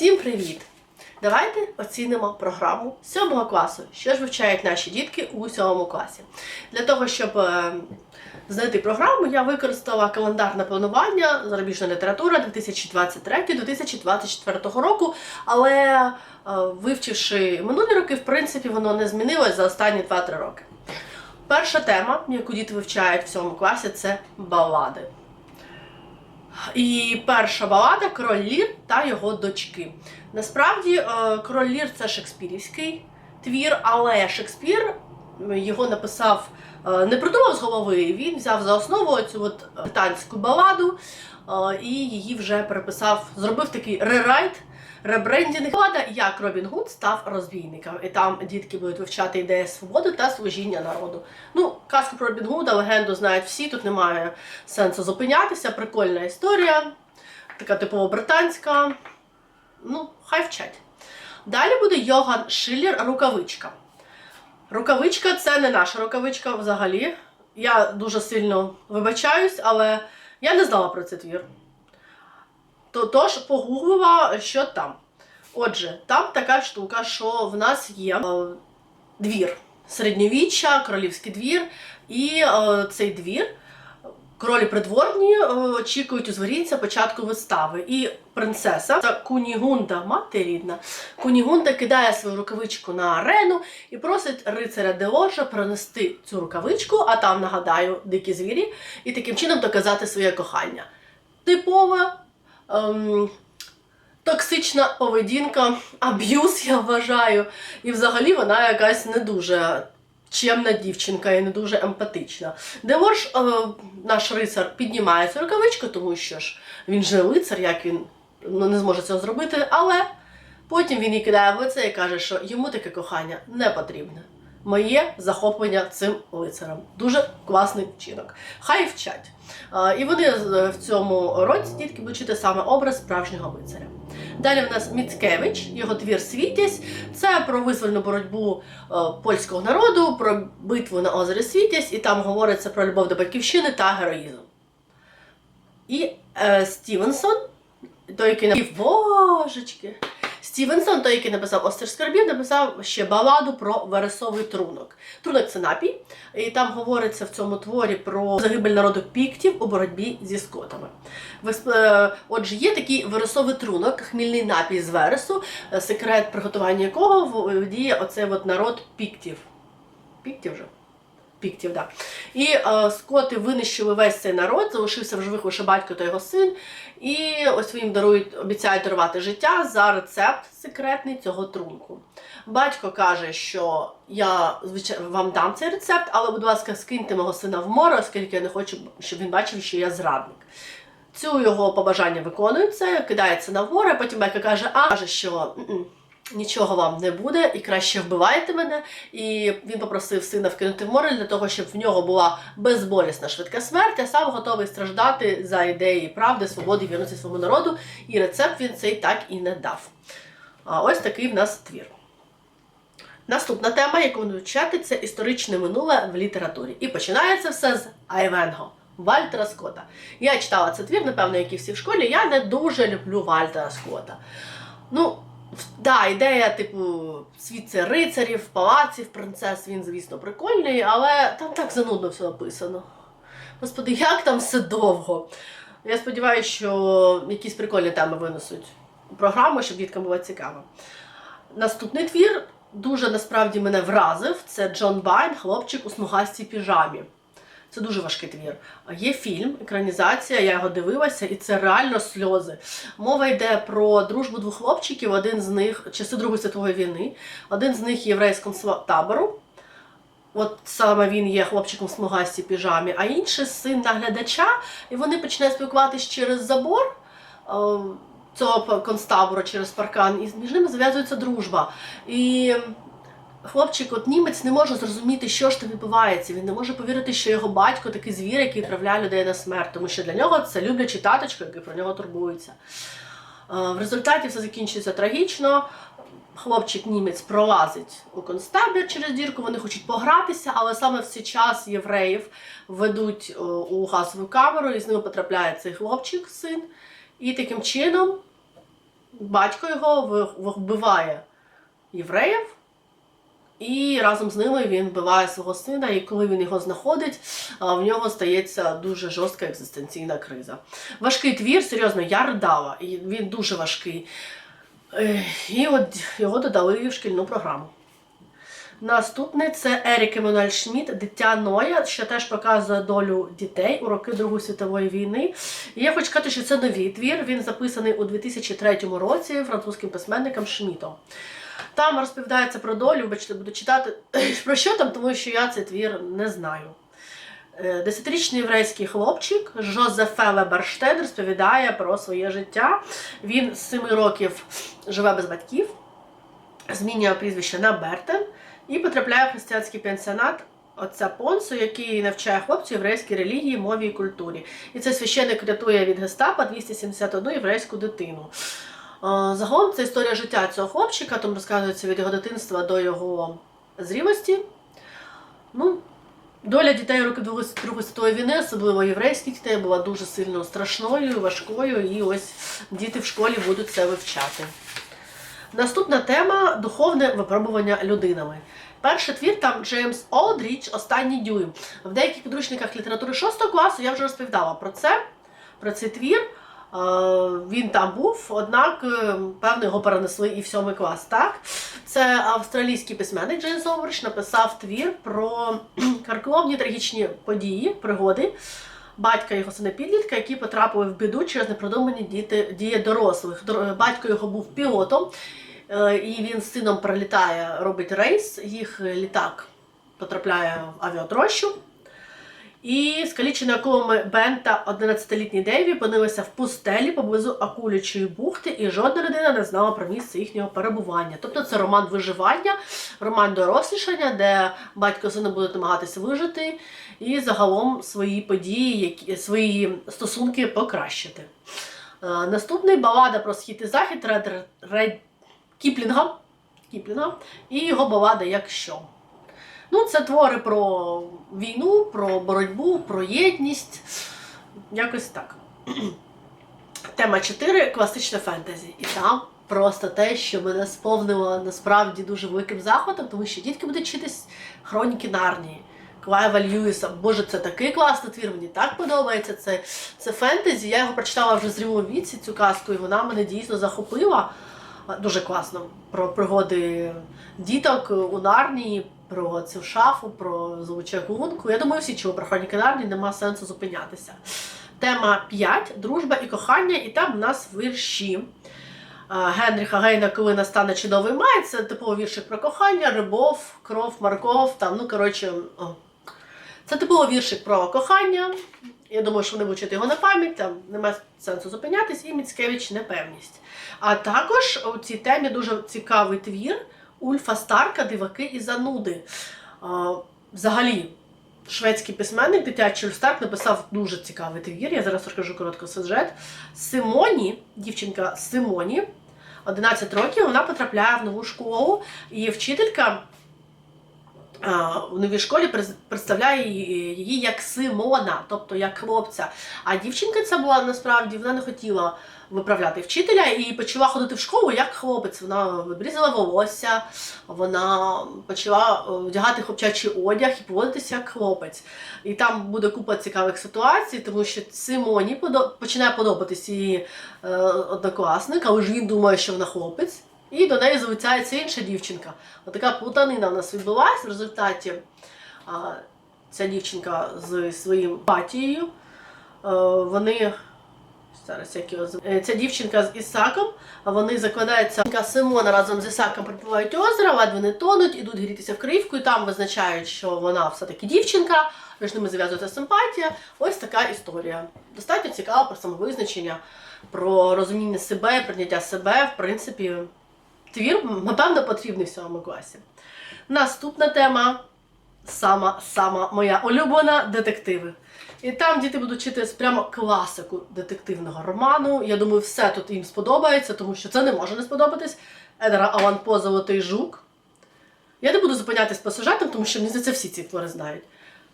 Всім привіт! Давайте оцінимо програму 7 класу, що ж вивчають наші дітки у 7 класі. Для того, щоб е, знайти програму, я використала календарне планування зарубіжна література 2023-2024 року, але е, вивчивши минулі роки, в принципі, воно не змінилось за останні 2-3 роки. Перша тема, яку діти вивчають в 7 класі, це балади. І перша балада Король Лір та його дочки. Насправді, е, Король Лір це шекспірівський твір, але Шекспір його написав, е, не придумав з голови. Він взяв за основу цю от британську баладу е, і її вже переписав, зробив такий рерайт. Ребрендінг Балада, як Робін Гуд став розбійником. І там дітки будуть вивчати ідеї свободи та служіння народу. Ну, казку про Робін Гуда, легенду знають всі, тут немає сенсу зупинятися. Прикольна історія, така типово британська. Ну, хай вчать. Далі буде Йоган Шиллер Рукавичка. Рукавичка це не наша рукавичка взагалі. Я дуже сильно вибачаюсь, але я не знала про цей твір. То- Тож погуглила, що там. Отже, там така штука, що в нас є е, двір середньовіччя, королівський двір, і е, цей двір. Королі придворні е, очікують у звірінця початку вистави. І принцеса, це Кунігунда, мати рідна, Кунігунда кидає свою рукавичку на арену і просить рицаря Деожа пронести цю рукавичку, а там, нагадаю, дикі звірі, і таким чином доказати своє кохання. Типова ем, токсична поведінка, аб'юз, я вважаю. І взагалі вона якась не дуже чемна дівчинка і не дуже емпатична. Деворж, е, наш рицар, піднімає цю рукавичку, тому що ж він же лицар, як він ну, не зможе цього зробити, але потім він її кидає в лице і каже, що йому таке кохання не потрібне. Моє захоплення цим лицарем. Дуже класний вчинок. Хай вчать. Е, І вони в цьому році дітки будуть чути саме образ справжнього лицаря. Далі в нас Міцкевич, його твір Світязь. Це про визвольну боротьбу е, польського народу, про битву на озері Світязь, і там говориться про любов до батьківщини та героїзм. І е, Стівенсон, той, який Божечки. Стівенсон, той, який написав Остер Скарбів, написав ще баладу про вересовий трунок. Трунок це напій, і там говориться в цьому творі про загибель народу піктів у боротьбі зі скотами. Е, Отже, є такий вересовий трунок, хмільний напій з вересу, е, секрет приготування якого володіє оцей от народ піктів. Піктів же? Піктів, так. І е, скоти винищили весь цей народ, залишився в живих лише батько та його син. І ось їм дарують, обіцяють дарувати життя за рецепт секретний цього трунку. Батько каже, що я звичайно вам дам цей рецепт, але, будь ласка, скиньте мого сина в море, оскільки я не хочу, щоб він бачив, що я зрадник. Цю його побажання виконується, кидається на море, потім батько каже, а каже, що «М-м, нічого вам не буде, і краще вбивайте мене. І він попросив сина вкинути в море для того, щоб в нього була безболісна швидка смерть, а сам готовий страждати за ідеї правди, свободи, вірності своєму народу. І рецепт він цей так і не дав. А ось такий в нас твір. Наступна тема, яку ми вивчати, це історичне минуле в літературі. І починається все з Айвенго. Вальтера Скотта. Я читала цей твір, напевно, як і всі в школі. Я не дуже люблю Вальтера Скотта. Ну, да, ідея, типу, світ це рицарів, палаців, принцес, він, звісно, прикольний, але там так занудно все написано. Господи, як там все довго. Я сподіваюся, що якісь прикольні теми винесуть у програму, щоб діткам було цікаво. Наступний твір дуже насправді мене вразив. Це Джон Байн, хлопчик у смугастій піжамі. Це дуже важкий твір. Є фільм, екранізація, я його дивилася, і це реально сльози. Мова йде про дружбу двох хлопчиків, один з них часи Другої світової війни, один з них є єврейського табору. От саме він є хлопчиком в смугастій піжамі, а інший син наглядача, і вони починають спілкуватись через забор е, цього концтабору, через паркан, і між ними зав'язується дружба. І хлопчик, от німець, не може зрозуміти, що ж там відбувається. Він не може повірити, що його батько такий звір, який відправляє людей на смерть, тому що для нього це люблячий таточко, який про нього турбується. Е, В результаті все закінчується трагічно. Хлопчик німець пролазить у концтабір через дірку, вони хочуть погратися, але саме в цей час євреїв ведуть у газову камеру, і з ними потрапляє цей хлопчик, син. І таким чином батько його вбиває євреїв, і разом з ними він вбиває свого сина, і коли він його знаходить, в нього стається дуже жорстка екзистенційна криза. Важкий твір, серйозно, я ридала, і він дуже важкий. І от його додали в шкільну програму. Наступний це Ерік Еммануель Шмідт, Дитя Ноя, що теж показує долю дітей у роки Другої світової війни. І я хочу сказати, що це новий твір. Він записаний у 2003 році французьким письменником Шмітом. Там розповідається про долю, бачите, буду читати про що там, тому що я цей твір не знаю. Е, Десятирічний єврейський хлопчик Жозефе Веберштейн розповідає про своє життя. Він з 7 років живе без батьків, змінює прізвище на Бертен і потрапляє в християнський пенсіонат отця Понсу, який навчає хлопців єврейській релігії, мові і культурі. І цей священник рятує від гестапа 271 єврейську дитину. Е, Загалом це історія життя цього хлопчика, там розказується від його дитинства до його зрілості. Ну, доля дітей роки Другої світової війни, особливо єврейських дітей, була дуже сильно страшною, важкою, і ось діти в школі будуть це вивчати. Наступна тема духовне випробування людинами. Перший твір там Джеймс Олдріч Останній дюйм. В деяких підручниках літератури 6 класу я вже розповідала про це, про цей твір. Е, Він там був, однак, е, певно, його перенесли і в сьомий клас. Так? Це австралійський письменник Джеймс Олдріч написав твір про каркловні трагічні події, пригоди батька його сина підлітка, які потрапили в біду через непродумані діти, дії дорослих. Дор- Батько його був пілотом, е, і він з сином прилітає, робить рейс. Їх літак потрапляє в авіатрощу. І скалічені акулами Бен та 11-літній Дейві опинилися в пустелі поблизу Акулячої бухти, і жодна людина не знала про місце їхнього перебування. Тобто це роман виживання, роман дорослішання, де батько з сином будуть намагатися вижити і загалом свої події, які свої стосунки покращити. Е, Наступний балада про схід і захід Ред, Ред Кіплінга, Кіплінга і його балада Якщо. Ну, це твори про війну, про боротьбу, про єдність. Якось так. Тема 4 класичне фентезі. І там просто те, що мене сповнило насправді дуже великим захватом, тому що дітки будуть вчитись хроніки Нарнії. Клайва Льюіса. Боже, це такий класний твір, мені так подобається. Це, це фентезі. Я його прочитала вже в зрілому віці, цю казку, і вона мене дійсно захопила. Дуже класно. Про пригоди діток у Нарнії, про цю шафу, про золоче гунку. Я думаю, всі чули про хроніки Нарнії, нема сенсу зупинятися. Тема 5 дружба і кохання, і там в нас вірші. Генріха Гейна, коли настане чудовий май, це типовий віршик про кохання, любов, кров, морков, там, ну коротше, це типовий віршик про кохання. Я думаю, що вони вчити його на пам'ять, там немає сенсу зупинятись, і Міцкевич непевність. А також у цій темі дуже цікавий твір Ульфа Старка Диваки і зануди. Взагалі, шведський письменник дитячий Ульф Старк написав дуже цікавий твір. Я зараз розкажу коротко сюжет. Симоні, дівчинка Симоні, 11 років, вона потрапляє в нову школу, і вчителька в новій школі представляє її як Симона, тобто як хлопця. А дівчинка ця була насправді вона не хотіла виправляти вчителя і почала ходити в школу як хлопець. Вона обрізала волосся, вона почала е, вдягати хлопчачий одяг і поводитися як хлопець. І там буде купа цікавих ситуацій, тому що Симоні починає подобатися її е, однокласник, але ж він думає, що вона хлопець. І до неї залицяється інша дівчинка. Отака плутанина в нас відбулася в результаті. Ця дівчинка з своїм батією. е, Вони. Зараз як його звуть. Е, Ця дівчинка з Ісаком, вони закладаються. Симона разом з Ісаком припливають озеро, ледве не тонуть, ідуть грітися в Криївку, і там визначають, що вона все-таки дівчинка, між ними зав'язується симпатія. Ось така історія. Достатньо цікава про самовизначення, про розуміння себе, прийняття себе, в принципі. Твір, напевно, потрібний в сьомому класі. Наступна тема сама сама моя улюблена детективи. І там діти будуть чити прямо класику детективного роману. Я думаю, все тут їм сподобається, тому що це не може не сподобатись. Едера Алан По Золотий жук. Я не буду зупинятись по сюжетам, тому що мені здається, всі ці твори знають.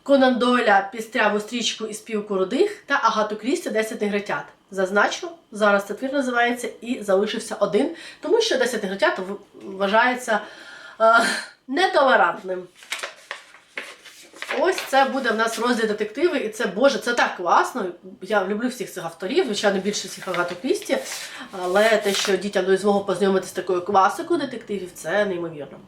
Конан Дойля пістряву стрічку із співку рудих та Агату Крісті 10 негритят. Зазначу, зараз цей твір називається і залишився один, тому що 10 негритят вважається е, нетолерантним. Ось це буде в нас розділ детективи, і це Боже, це так класно. Я люблю всіх цих авторів, звичайно, більше всіх Агату Крісті, але те, що дітям дають змогу познайомитися з такою класикою детективів, це неймовірно.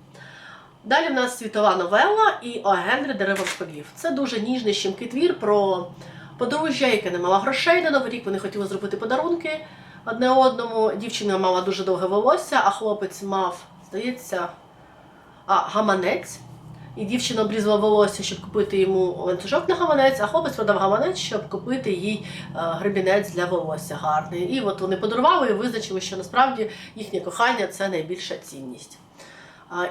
Далі в нас світова новела і О Генрі Дерева розповів. Це дуже ніжний щемкий твір про подружжя, яке не мало грошей на Новий рік. Вони хотіли зробити подарунки одне одному. Дівчина мала дуже довге волосся, а хлопець мав, здається, а, гаманець. І дівчина обрізала волосся, щоб купити йому ланцюжок на гаманець, а хлопець продав гаманець, щоб купити їй е, гребінець для волосся гарний. І от вони подарували і визначили, що насправді їхнє кохання це найбільша цінність.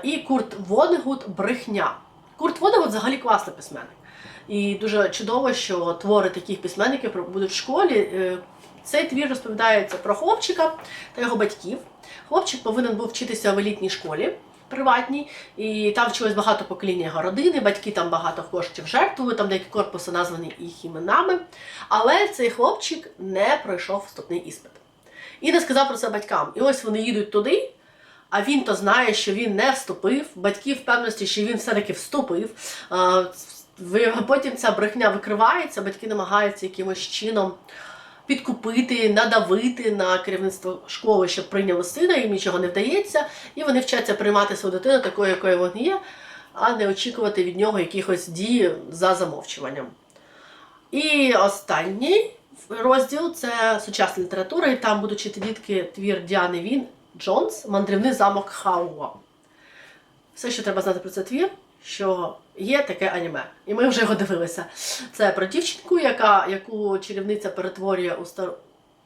І Курт Вонегут брехня. Курт Вонегут взагалі класний письменник. І дуже чудово, що твори таких письменників будуть в школі. Е, Цей твір розповідається про хлопчика та його батьків. Хлопчик повинен був вчитися в елітній школі приватній, і там вчилось багато покоління його родини, батьки там багато коштів жертвували, там деякі корпуси названі їх іменами. Але цей хлопчик не пройшов вступний іспит. І не сказав про це батькам. І ось вони їдуть туди, а він то знає, що він не вступив. Батьки впевненості, що він все-таки вступив. Потім ця брехня викривається, батьки намагаються якимось чином підкупити, надавити на керівництво школи, щоб прийняли сина, їм нічого не вдається, і вони вчаться приймати свою дитину такою, якою вона є, а не очікувати від нього якихось дій за замовчуванням. І останній розділ це сучасна література, і там будуть чити дітки твір Діани Він Джонс Мандрівний замок Хауа. Все, що треба знати про цей твір, що є таке аніме. І ми вже його дивилися. Це про дівчинку, яка, яку чарівниця перетворює у, стар,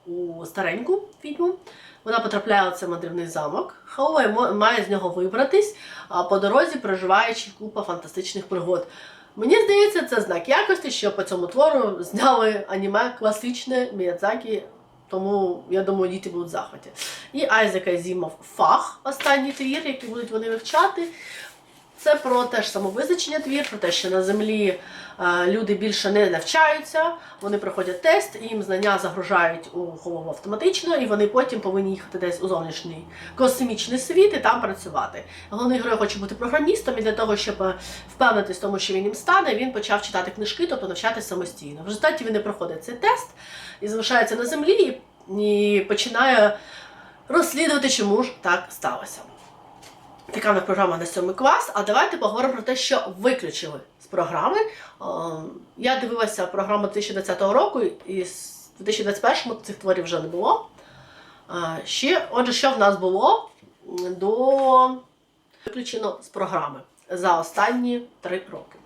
у стареньку відьму. Вона потрапляє у цей мандрівний замок. Хауа має з нього вибратись, а по дорозі проживаючи купа фантастичних пригод. Мені здається, це знак якості, що по цьому твору зняли аніме класичне Міядзакі, тому я думаю, діти будуть в захваті. І Айзека Зімов фах, останній твір, який будуть вони вивчати. Це про те ж самовизначення твір, про те, що на землі е, люди більше не навчаються, вони проходять тест, їм знання загружають у голову автоматично, і вони потім повинні їхати десь у зовнішній космічний світ і там працювати. Головний герой хоче бути програмістом, і для того, щоб е, впевнитись в тому, що він їм стане, він почав читати книжки, тобто навчатися самостійно. В результаті він не проходить цей тест і залишається на землі і починає розслідувати, чому ж так сталося. Така в програма на сьомий клас. А давайте поговоримо про те, що виключили з програми. Е, Я дивилася програму 2020 року, і з 2021 цих творів вже не було. Е, Ще, отже, що в нас було до виключено з програми за останні три роки.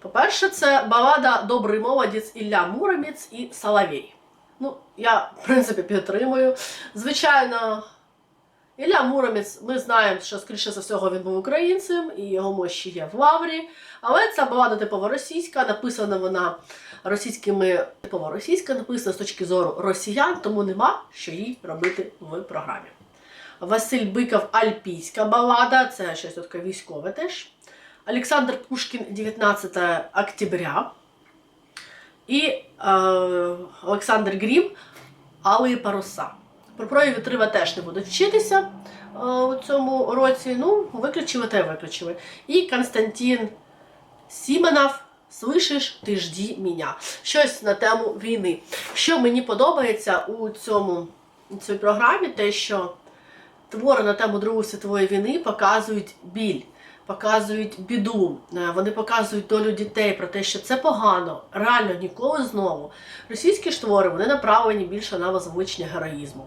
По-перше, це балада Добрий молодець Ілля Муромець і Соловей. Ну, я, в принципі, підтримую. Звичайно, Ілля Муромець, ми знаємо, що, скоріше за всього, він був українцем, і його мощі є в Лаврі. Але ця балада типово російська, написана вона російськими, типово російська, написана з точки зору росіян, тому нема що їй робити в програмі. Василь Биков Альпійська балада, це щось таке військове теж. Олександр Пушкін 19 октября. І е, Олександр Грім Алої паруса. Про прояви вітрива теж не будуть вчитися е, у цьому році. Ну, виключили й виключили. І Константин Сіменов. Слышиш, ти жді мене. Щось на тему війни. Що мені подобається у цьому у цій програмі, те, що твори на тему Другої світової війни показують біль, показують біду, е, вони показують долю дітей про те, що це погано, реально ніколи знову. Російські ж твори вони направлені більше на возвеличення героїзму.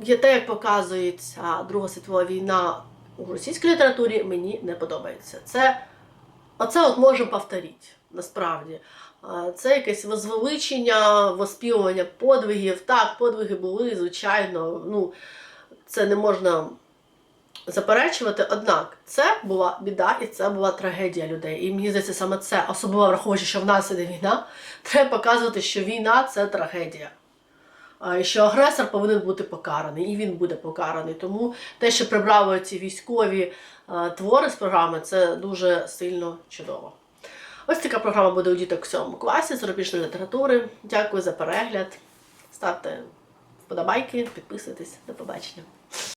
Є те, як показується Друга світова війна у російській літературі, мені не подобається. Це оце от можемо повторити, насправді. Це якесь возвеличення, воспівування подвигів. Так, подвиги були, звичайно. Ну, це не можна заперечувати. Однак це була біда і це була трагедія людей. І мені здається, саме це, особливо враховуючи, що в нас іде війна, треба показувати, що війна це трагедія. Що агресор повинен бути покараний, і він буде покараний. Тому те, що прибрали ці військові е, твори з програми, це дуже сильно чудово. Ось така програма буде у діток в 7 класі зарубіжної літератури. Дякую за перегляд. Ставте вподобайки, підписуйтесь. До побачення.